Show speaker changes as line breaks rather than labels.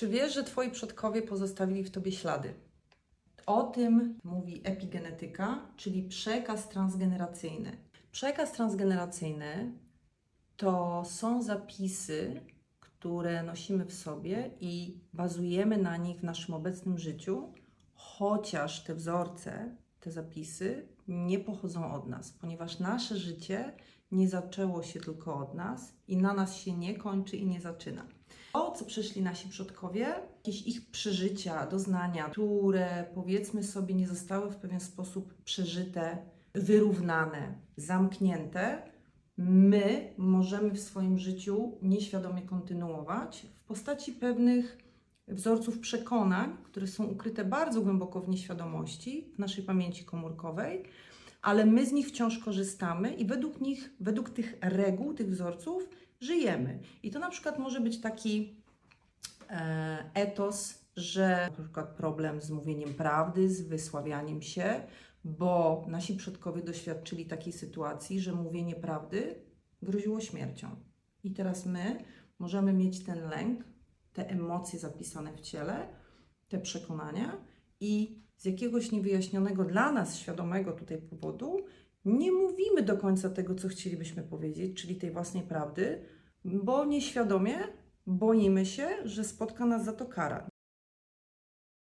Czy wiesz, że Twoi przodkowie pozostawili w Tobie ślady? O tym mówi epigenetyka, czyli przekaz transgeneracyjny. Przekaz transgeneracyjny to są zapisy, które nosimy w sobie i bazujemy na nich w naszym obecnym życiu, chociaż te wzorce, te zapisy nie pochodzą od nas, ponieważ nasze życie nie zaczęło się tylko od nas i na nas się nie kończy i nie zaczyna. To, co przeszli nasi przodkowie, jakieś ich przeżycia, doznania, które powiedzmy sobie nie zostały w pewien sposób przeżyte, wyrównane, zamknięte, my możemy w swoim życiu nieświadomie kontynuować w postaci pewnych wzorców przekonań, które są ukryte bardzo głęboko w nieświadomości, w naszej pamięci komórkowej, ale my z nich wciąż korzystamy i według nich, według tych reguł, tych wzorców żyjemy. I to na przykład może być taki e, etos, że na przykład problem z mówieniem prawdy, z wysławianiem się, bo nasi przodkowie doświadczyli takiej sytuacji, że mówienie prawdy groziło śmiercią. I teraz my możemy mieć ten lęk, te emocje zapisane w ciele, te przekonania i z jakiegoś niewyjaśnionego dla nas świadomego tutaj powodu nie mówimy do końca tego, co chcielibyśmy powiedzieć, czyli tej własnej prawdy, bo nieświadomie boimy się, że spotka nas za to kara.